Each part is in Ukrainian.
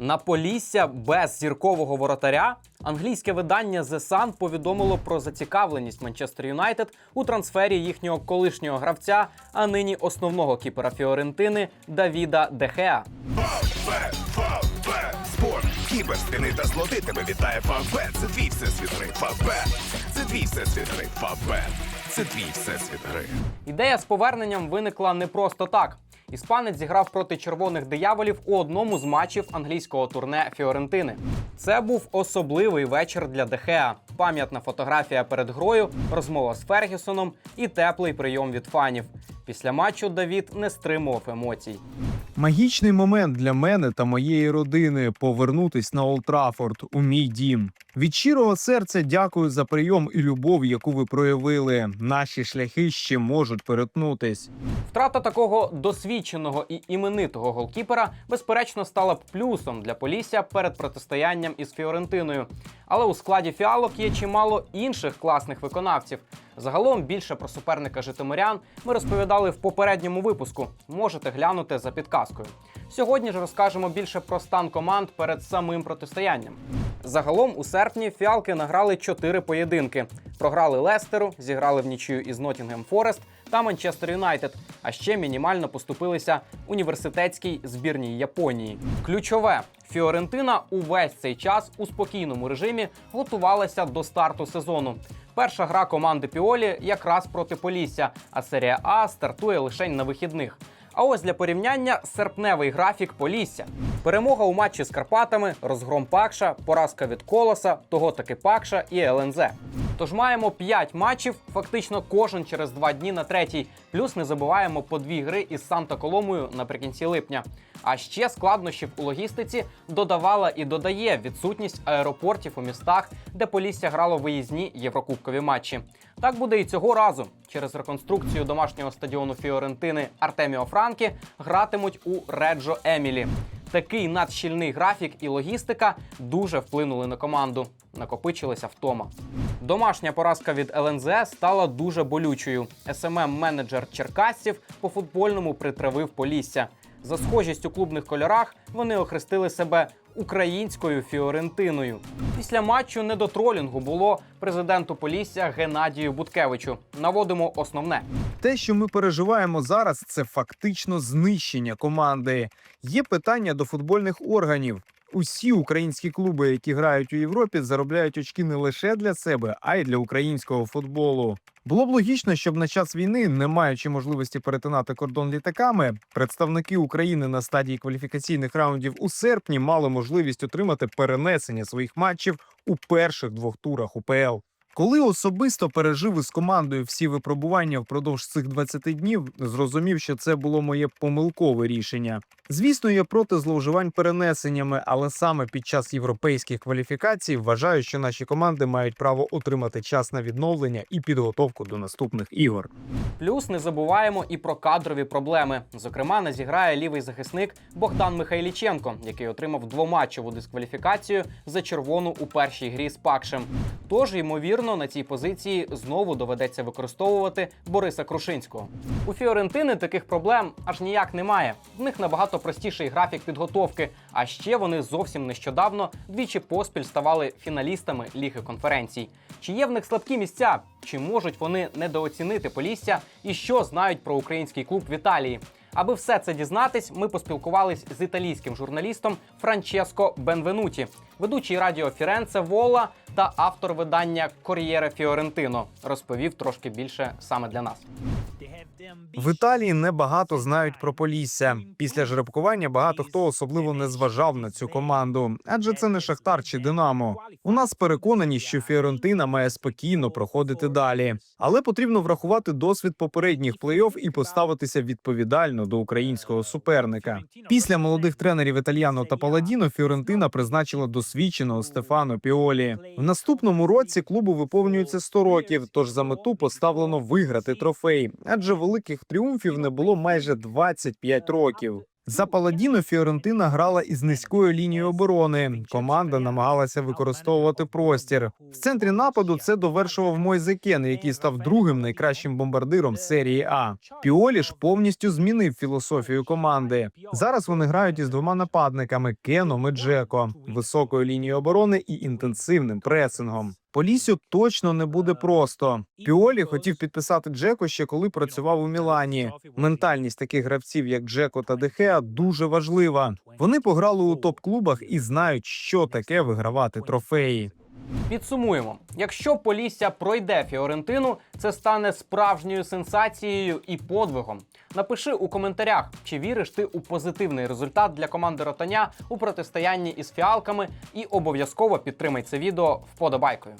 На Полісся без зіркового воротаря англійське видання The Sun повідомило про зацікавленість Манчестер Юнайтед у трансфері їхнього колишнього гравця, а нині основного кіпера Фіорентини Давіда Дехеа. Фавбет, Фавбет, спорт, кібер, та слоти тебе вітає Фавбет. Це твій всесвіт гри. Фавбет, це твій всесвіт гри. Фавбет, це твій всесвіт гри. Ідея з поверненням виникла не просто так. Іспанець зіграв проти червоних дияволів у одному з матчів англійського турне Фіорентини. Це був особливий вечір для Дехеа. Пам'ятна фотографія перед грою, розмова з Фергюсоном і теплий прийом від фанів. Після матчу Давід не стримував емоцій. Магічний момент для мене та моєї родини повернутись на Олд Траффорд у мій дім. Від щирого серця дякую за прийом і любов, яку ви проявили. Наші шляхи ще можуть перетнутись. Втрата такого досвідченого і іменитого голкіпера, безперечно, стала б плюсом для Полісся перед протистоянням із Фіорентиною. Але у складі фіалок є чимало інших класних виконавців. Загалом більше про суперника житомирян ми розповідали в попередньому випуску. Можете глянути за підказкою. Сьогодні ж розкажемо більше про стан команд перед самим протистоянням. Загалом у серпні фіалки награли чотири поєдинки. Програли Лестеру, зіграли в нічию із Ноттінгем Форест та Манчестер Юнайтед. А ще мінімально поступилися університетській збірній Японії. Ключове Фіорентина увесь цей час у спокійному режимі готувалася до старту сезону. Перша гра команди Піолі якраз проти Полісся, а серія А стартує лише на вихідних. А ось для порівняння серпневий графік Полісся. Перемога у матчі з Карпатами, розгром Пакша, поразка від Колоса, того таки Пакша і ЛНЗ. Тож маємо 5 матчів, фактично кожен через 2 дні на третій. Плюс не забуваємо по дві гри із Санта Коломою наприкінці липня. А ще складнощів у логістиці додавала і додає відсутність аеропортів у містах, де Полісся грало виїзні єврокубкові матчі. Так буде і цього разу. Через реконструкцію домашнього стадіону Фіорентини Артеміо Франкі гратимуть у Реджо Емілі. Такий надщільний графік і логістика дуже вплинули на команду. Накопичилася втома. Домашня поразка від ЛНЗ стала дуже болючою. СММ менеджер Черкасців по футбольному притравив Полісся. За схожість у клубних кольорах вони охрестили себе українською Фіорентиною. Після матчу не до тролінгу було президенту Полісся Геннадію Буткевичу. Наводимо основне. Те, що ми переживаємо зараз, це фактично знищення команди. Є питання до футбольних органів. Усі українські клуби, які грають у Європі, заробляють очки не лише для себе, а й для українського футболу. Було б логічно, щоб на час війни, не маючи можливості перетинати кордон літаками, представники України на стадії кваліфікаційних раундів у серпні мали можливість отримати перенесення своїх матчів у перших двох турах УПЛ. Коли особисто пережив із командою всі випробування впродовж цих 20 днів, зрозумів, що це було моє помилкове рішення. Звісно, я проти зловживань перенесеннями, але саме під час європейських кваліфікацій вважаю, що наші команди мають право отримати час на відновлення і підготовку до наступних ігор. Плюс не забуваємо і про кадрові проблеми. Зокрема, не зіграє лівий захисник Богдан Михайліченко, який отримав двоматчеву дискваліфікацію за червону у першій грі з Пакшем. Тож, ймовірно, на цій позиції знову доведеться використовувати Бориса Крушинського. У Фіорентини таких проблем аж ніяк немає. В них набагато простіший графік підготовки. А ще вони зовсім нещодавно двічі поспіль ставали фіналістами Ліги конференцій. Чи є в них слабкі місця? Чи можуть вони недооцінити Полісся? І що знають про український клуб в Італії? Аби все це дізнатись, ми поспілкувались з італійським журналістом Франческо Бенвенуті, ведучий радіо Фіренце Вола та автор видання Кор'єре Фіорентино. Розповів трошки більше саме для нас. В Італії небагато знають про Полісся. Після жеребкування багато хто особливо не зважав на цю команду, адже це не Шахтар чи Динамо. У нас переконані, що Фіорентина має спокійно проходити далі, але потрібно врахувати досвід попередніх плей-офф і поставитися відповідально до українського суперника. Після молодих тренерів Італіано та Паладіно Фіорентина призначила досвідченого Стефано Піолі. В наступному році клубу виповнюється 100 років, тож за мету поставлено виграти трофей, адже великих тріумфів не було майже 25 років. За Паладіно Фіорентина грала із низькою лінією оборони. Команда намагалася використовувати простір. В центрі нападу це довершував Мойзе Кен, який став другим найкращим бомбардиром серії А. Піолі ж повністю змінив філософію команди. Зараз вони грають із двома нападниками Кеном і Джеко, високою лінією оборони і інтенсивним пресингом. Полісю точно не буде просто. Піолі хотів підписати Джеко ще коли працював у Мілані. Ментальність таких гравців, як Джеко та Дехеа, дуже важлива. Вони пограли у топ-клубах і знають, що таке вигравати трофеї. Підсумуємо: якщо Полісся пройде Фіорентину, це стане справжньою сенсацією і подвигом. Напиши у коментарях, чи віриш ти у позитивний результат для команди Ротаня у протистоянні із фіалками, і обов'язково підтримай це відео вподобайкою.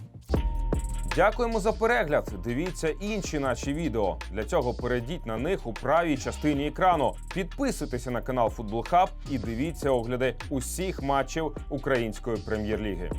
Дякуємо за перегляд. Дивіться інші наші відео. Для цього перейдіть на них у правій частині екрану. Підписуйтеся на канал Футбол Хаб і дивіться огляди усіх матчів української прем'єр-ліги.